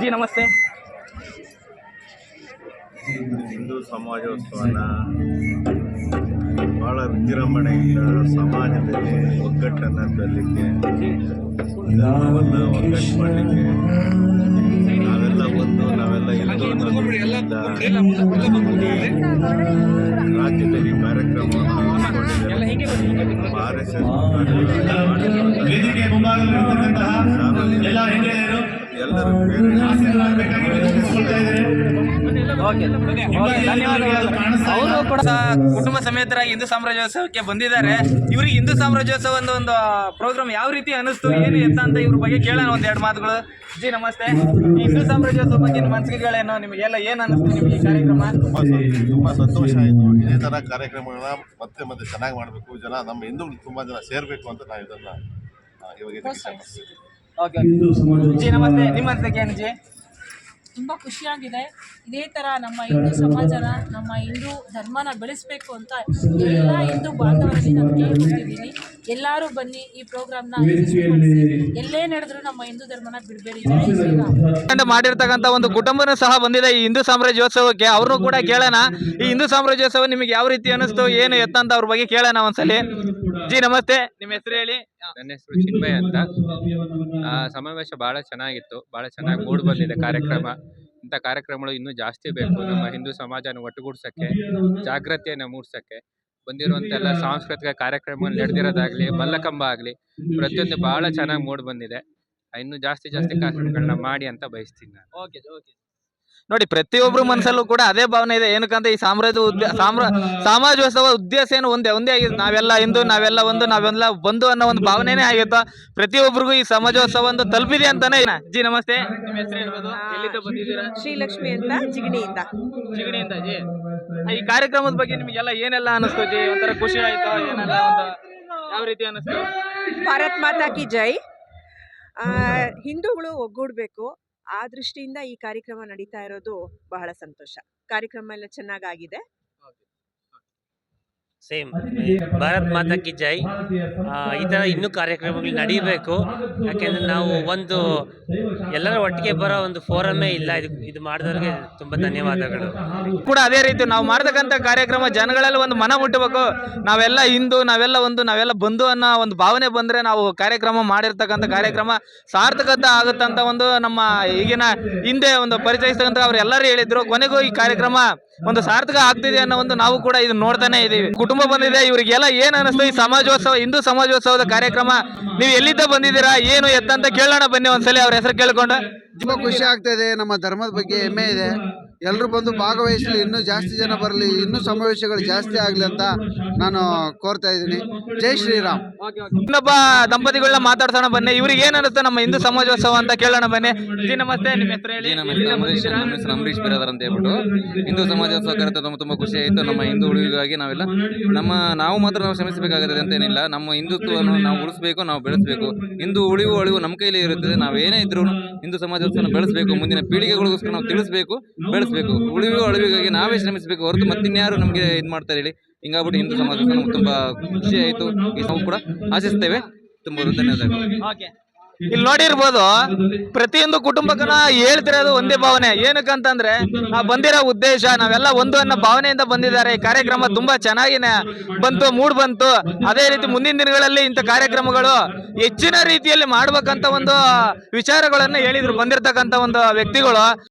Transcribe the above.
G ನಮಸ್ತೆ. ಹಿಂದೂ ಸಮಾಜೋತ್ಸವನ ಬಹಳ ವಿಜೃಂಭಣೆಯಿಂದ ಸಮಾಜದಲ್ಲಿ ಒಗ್ಗಟ್ಟನ್ನು ತರಲಿಕ್ಕೆ ಧರ್ಮವನ್ನು ಒಗ್ಗಟ್ಟು ಮಾಡಲಿಕ್ಕೆ. ನಾವೆಲ್ಲ ಒಂದು ನಾವೆಲ್ಲ ಅನ್ನೋದ್ರಿಂದ ರಾಜ್ಯದಲ್ಲಿ ಕಾರ್ಯಕ್ರಮವನ್ನು ಆರ್ ಎಸ್ ವೇದಿಕೆ ಮುಂಭಾಗದಲ್ಲಿರ್ತಕ್ಕಂತಹ ಎಲ್ಲ ಹಿರಿಯರು ಎಲ್ಲರೂ ವಿನಂತಿಸಿಕೊಳ್ತಾ ಇದ್ದಾರೆ. ಓಕೆ ಧನ್ಯವಾದಗಳು ಅವರು ಕೂಡ ಕುಟುಂಬ ಸಮೇತರಾಗಿ ಹಿಂದೂ ಸಾಮ್ರಾಜ್ಯೋತ್ಸವಕ್ಕೆ ಬಂದಿದ್ದಾರೆ. ಇವ್ರಿಗೆ ಹಿಂದೂ ಸಾಮ್ರಾಜ್ಯೋತ್ಸವ ಒಂದು ಒಂದು ಪ್ರೋಗ್ರಾಮ್ ಯಾವ ರೀತಿ ಅನಿಸ್ತು ಏನು ಎತ್ತ ಅಂತ ಇವ್ರ ಬಗ್ಗೆ ಕೇಳೋಣ ಒಂದ್ ಎರಡು ಮಾತುಗಳು. ಜಿ ನಮಸ್ತೆ. ಈ ಹಿಂದೂ ಸಾಮ್ರಾಜ್ಯೋತ್ಸವ ಬಗ್ಗೆ ನಿಮ್ಮ ಮನಸ್ಸಿಗೆಗಳೇನು ನಿಮಗೆಲ್ಲ ಏನು ಅನಿಸ್ತು ನಿಮಗೆ ಈ ಕಾರ್ಯಕ್ರಮ? ತುಂಬಾ ತುಂಬ ಸಂತೋಷ ಆಯ್ತು. ಇದೇ ತರ ಕಾರ್ಯಕ್ರಮಗಳನ್ನ ಮತ್ತೆ ಮತ್ತೆ ಚೆನ್ನಾಗಿ ಮಾಡಬೇಕು. ಜನ ನಮ್ಮ ಹಿಂದೂಗಳು ತುಂಬಾ ಜನ ಸೇರ್ಬೇಕು ಅಂತ ನಾವು ಇದನ್ನ ಇವಾಗ ಇದಕ್ಕೆ ಓಕೆ ಜಿ ನಮಸ್ತೆ. ನಿಮ್ಮ ಅನಿಸಿಕೆ ಏನು ಜಿ ತುಂಬ ಖುಷಿಯಾಗಿದೆ. ಇದೇ ಥರ ನಮ್ಮ ಹಿಂದೂ ಸಮಾಜನ ನಮ್ಮ ಹಿಂದೂ ಧರ್ಮನ ಬೆಳೆಸಬೇಕು ಅಂತ ಎಲ್ಲ ಹಿಂದೂ ಬಾಂಧವರಲ್ಲಿ ನಾನು ಕೇಳ್ಕೊತಿದ್ದೀನಿ ಎಲ್ಲರೂ ಬನ್ನಿ ಈ ಪ್ರೋಗ್ರಾಮ್ನ ಎಲ್ಲೇ ನಡೆದ್ರು ನಮ್ಮ ಹಿಂದೂ ಧರ್ಮನ ಬಿಡಬೇಡಿ. ಮಾಡಿರ್ತಕ್ಕಂಥ ಒಂದು ಕುಟುಂಬನ ಸಹ ಬಂದಿದೆ ಈ ಹಿಂದೂ ಸಾಮ್ರಾಜ್ಯೋತ್ಸವಕ್ಕೆ. ಅವ್ರನ್ನೂ ಕೂಡ ಕೇಳೋಣ. ಈ ಹಿಂದೂ ಸಾಮ್ರಾಜ್ಯೋತ್ಸವ ನಿಮಗೆ ಯಾವ ರೀತಿ ಅನಿಸ್ತು ಏನು ಎತ್ತ ಅಂತ ಅವ್ರ ಬಗ್ಗೆ ಕೇಳೋಣ ಒಂದ್ಸಲಿ. ಜಿ ನಮಸ್ತೆ. ನಿಮ್ಮ ಹೆಸರು ಹೇಳಿ? ನನ್ನ ಹೆಸರು ಚಿನ್ಮಯ ಅಂತ. ಆ, ಸಮಾವೇಶ ಬಹಳ ಚೆನ್ನಾಗಿತ್ತು. ಬಹಳ ಚೆನ್ನಾಗಿ ಮೂಡ್ ಬಂದಿದೆ ಕಾರ್ಯಕ್ರಮ. ಇಂಥ ಕಾರ್ಯಕ್ರಮಗಳು ಇನ್ನೂ ಜಾಸ್ತಿ ಬೇಕು ನಮ್ಮ ಹಿಂದೂ ಸಮಾಜನ ಒಟ್ಟುಗೂಡ್ಸಕ್ಕೆ ಜಾಗೃತಿಯನ್ನು ಮೂಡ್ಸಕ್ಕೆ. ಬಂದಿರುವಂಥ ಎಲ್ಲ ಸಾಂಸ್ಕೃತಿಕ ಕಾರ್ಯಕ್ರಮ ನಡೆದಿರೋದಾಗ್ಲಿ ಮಲ್ಲಕಂಬ ಆಗಲಿ ಪ್ರತಿಯೊಂದು ಬಹಳ ಚೆನ್ನಾಗಿ ಮೂಡ್ ಬಂದಿದೆ. ಇನ್ನೂ ಜಾಸ್ತಿ ಜಾಸ್ತಿ ಕಾರ್ಯಕ್ರಮಗಳನ್ನ ಮಾಡಿ ಅಂತ ಬಯಸ್ತೀನಿ ನಾನು. Okay okay. ನೋಡಿ ಪ್ರತಿಯೊಬ್ರು ಮನಸ್ಸಲ್ಲೂ ಕೂಡ ಅದೇ ಭಾವನೆ ಇದೆ. ಏನಕ್ಕಂತ ಈ ಸಾಮ್ರಾಜ್ಯ ಉದ್ಯ ಸಾಮ್ರ ಸಮಾಜೋತ್ಸವ ಉದ್ದೇಶ ಏನು ಒಂದೇ ಒಂದೇ ಆಗಿದೆ. ನಾವೆಲ್ಲ ಹಿಂದೂ ನಾವೆಲ್ಲ ಒಂದು ನಾವೆಲ್ಲ ಬಂದು ಅನ್ನೋ ಒಂದು ಭಾವನೆನೇ ಆಗಿತ್ತು? ಪ್ರತಿಯೊಬ್ಬರಿಗೂ ಈ ಸಮಾಜೋತ್ಸವ ಒಂದು ತಲುಪಿದೆ ಅಂತಾನೆ ಜಿ ನಮಸ್ತೆ. ನಿಮ್ಮ ಹೆಸರು ಹೇಳ್ಬೋದು. ಎಲ್ಲಿಂದ ಬಂದಿದ್ದೀರಾ? ಶ್ರೀಲಕ್ಷ್ಮಿ ಅಂತ ಜಿಗಣಿಯಿಂದ. ಜಿಗಣಿಯಿಂದ ಜಿ ಈ ಕಾರ್ಯಕ್ರಮದ ಬಗ್ಗೆ ನಿಮಗೆಲ್ಲ ಏನೆಲ್ಲ ಅನಿಸ್ತು ಜಿ ಒಂಥರ ಖುಷಿ ಆಯ್ತು? ಏನೆಲ್ಲ ಒಂದು ಯಾವ ರೀತಿ ಅನಿಸ್ತು? ಭಾರತ್ ಮಾತಾ ಕಿ ಜೈ. ಆ, ಹಿಂದೂಗಳು ಒಗ್ಗೂಡಬೇಕು. ಆ ದೃಷ್ಟಿಯಿಂದ ಈ ಕಾರ್ಯಕ್ರಮ ನಡೀತಾ ಇರೋದು ಬಹಳ ಸಂತೋಷ. ಕಾರ್ಯಕ್ರಮ ಎಲ್ಲ ಚೆನ್ನಾಗಾಗಿದೆ. ಸೇಮ್. ಭಾರತ್ ಮಾತಾ ಕಿ ಜೈ. ಆ, ಈ ಥರ ಇನ್ನೂ ಕಾರ್ಯಕ್ರಮಗಳು ನಡೀಬೇಕು. ಯಾಕೆಂದರೆ ನಾವು ಒಂದು ಎಲ್ಲರ ಒಟ್ಟಿಗೆ ಬರೋ ಒಂದು ಫೋರಮ್ಮೇ ಇಲ್ಲ. ಇದು ಇದು ಮಾಡಿದವ್ರಿಗೆ ತುಂಬ ಧನ್ಯವಾದಗಳು. ಕೂಡ ಅದೇ ರೀತಿ ನಾವು ಮಾಡ್ತಕ್ಕಂಥ ಕಾರ್ಯಕ್ರಮ ಜನಗಳಲ್ಲಿ ಒಂದು ಮನ ಮುಟ್ಟಬೇಕು. ನಾವೆಲ್ಲ ಹಿಂದೂ ನಾವೆಲ್ಲ ಒಂದು ನಾವೆಲ್ಲ ಬಂಧು ಅನ್ನೋ ಒಂದು ಭಾವನೆ ಬಂದ್ರೆ ನಾವು ಕಾರ್ಯಕ್ರಮ ಮಾಡಿರ್ತಕ್ಕಂಥ ಕಾರ್ಯಕ್ರಮ ಸಾರ್ಥಕತೆ ಆಗುತ್ತಂತ ಒಂದು ನಮ್ಮ ಈಗಿನ ಹಿಂದೆ ಒಂದು ಪರಿಚಯಿಸ್ತಕ್ಕಂಥ ಅವ್ರು ಎಲ್ಲರೂ ಹೇಳಿದ್ರು. ಕೊನೆಗೂ ಈ ಕಾರ್ಯಕ್ರಮ ಒಂದು ಸಾರ್ಥಕ ಆಗ್ತಿದೆ ಅನ್ನೋ ಒಂದು ನಾವು ಕೂಡ ಇದನ್ನ ನೋಡ್ತಾನೆ ಇದ್ದೀವಿ ಕುಟುಂಬ ಬಂದಿದೆ. ಇವರಿಗೆಲ್ಲ ಏನ್ ಅನಿಸ್ತು? ಈ ಸಮಾಜೋತ್ಸವ, ಹಿಂದೂ ಸಮಾಜೋತ್ಸವದ ಕಾರ್ಯಕ್ರಮ, ನೀವು ಎಲ್ಲಿದ್ದ ಬಂದಿದ್ದೀರಾ? ಏನು ಎತ್ತಂತ ಕೇಳೋಣ ಬನ್ನಿ ಒಂದ್ಸಲಿ. ಅವ್ರ ಹೆಸರು ಕೇಳ್ಕೊಂಡು. ತುಂಬಾ ಖುಷಿ ಆಗ್ತಾ ಇದೆ. ನಮ್ಮ ಧರ್ಮದ ಬಗ್ಗೆ ಹೆಮ್ಮೆ ಇದೆ. ಎಲ್ಲರೂ ಬಂದು ಭಾಗವಹಿಸಲಿ ಇನ್ನೂ ಜಾಸ್ತಿ ಜನ ಬರಲಿ ಇನ್ನೂ ಸಮಾವೇಶಗಳು ಜಾಸ್ತಿ ಆಗಲಿ ಅಂತ ನಾನು ಕೋರ್ತಾ ಇದ್ದೀನಿ. ಜೈ ಶ್ರೀರಾಮ್. ಇನ್ನೊಬ್ಬ ದಂಪತಿಗಳನ್ನ ಮಾತಾಡ್ಸೋಣ ಬನ್ನಿ. ಇವ್ರಿಗೆ ಏನ್ ಅನಿಸ್ತು ನಮ್ಮ ಹಿಂದೂ ಸಮಾಜೋತ್ಸವ ಅಂತ ಕೇಳೋಣ ಬನ್ನಿ. ಜಿ ನಮಸ್ತೆ ನಿಮ್ಮ ಹೆಸರು ಹೇಳಿ. ಅಂಬರೀಶ್ ಬಿರಾದರ್ ಅಂತ ಹೇಳ್ಬಿಟ್ಟು. ಹಿಂದೂ ಸಮಾಜೋತ್ಸವ ಕರೆತ ತುಂಬ ತುಂಬ ಖುಷಿ ಆಯಿತು. ನಮ್ಮ ಹಿಂದೂ ಉಳಿವಿಗಾಗಿ ನಾವೆಲ್ಲ ನಮ್ಮ ನಾವು ಮಾತ್ರ ನಾವು ಶ್ರಮಿಸಬೇಕಾಗುತ್ತದೆ ಅಂತೇನಿಲ್ಲ ನಮ್ಮ ಹಿಂದುತ್ವವನ್ನು ನಾವು ಉಳಿಸ್ಬೇಕು ನಾವು ಬೆಳೆಸಬೇಕು. ಹಿಂದೂ ಉಳಿವು ಅಳಿವು ನಮ್ಮ ಕೈಲಿ ಇರುತ್ತದೆ. ನಾವೇನೇ ಇದ್ರು ಹಿಂದೂ ಸಮಾಜೋತ್ಸವ ಬೆಳೆಸಬೇಕು. ಮುಂದಿನ ಪೀಳಿಗೆಗಳಿಗೋಸ್ಕರ ನಾವು ತಿಳಿಸಬೇಕು ಬೆಳೆಸಬೇಕು. ಉಳಿವು ಅಳಿವಿಗಾಗಿ ನಾವೇ ಶ್ರಮಿಸಬೇಕು ಹೊರತು ಮತ್ತಿನ್ಯಾರು ನಮಗೆ ಇದು ಮಾಡ್ತಾರೆ ಹೇಳಿ. ಹಿಂಗಾಗ್ಬಿಟ್ಟು ಹಿಂದೂ ಸಮಾಜ ನಮ್ಗೆ ತುಂಬ ಖುಷಿ ಆಯಿತು. ನಾವು ಕೂಡ ಆಶಿಸ್ತೇವೆ. ತುಂಬ ಧನ್ಯವಾದಗಳು. ಓಕೆ. ಇಲ್ಲಿ ನೋಡಿರ್ಬೋದು, ಪ್ರತಿಯೊಂದು ಕುಟುಂಬಕ್ಕನ ಹೇಳ್ತಿರೋದು ಒಂದೇ ಭಾವನೆ. ಏನಕ್ಕಂತಂದ್ರೆ ಆ ಬಂದಿರೋ ಉದ್ದೇಶ, ನಾವೆಲ್ಲ ಒಂದು ಅನ್ನೋ ಭಾವನೆಯಿಂದ ಬಂದಿದ್ದಾರೆ. ಈ ಕಾರ್ಯಕ್ರಮ ತುಂಬಾ ಚೆನ್ನಾಗಿನೇ ಬಂತು, ಮೂಡ್ ಬಂತು. ಅದೇ ರೀತಿ ಮುಂದಿನ ದಿನಗಳಲ್ಲಿ ಇಂಥ ಕಾರ್ಯಕ್ರಮಗಳು ಹೆಚ್ಚಿನ ರೀತಿಯಲ್ಲಿ ಮಾಡ್ಬೇಕಂತ ಒಂದು ವಿಚಾರಗಳನ್ನು ಹೇಳಿದ್ರು, ಬಂದಿರತಕ್ಕಂಥ ಒಂದು ವ್ಯಕ್ತಿಗಳು.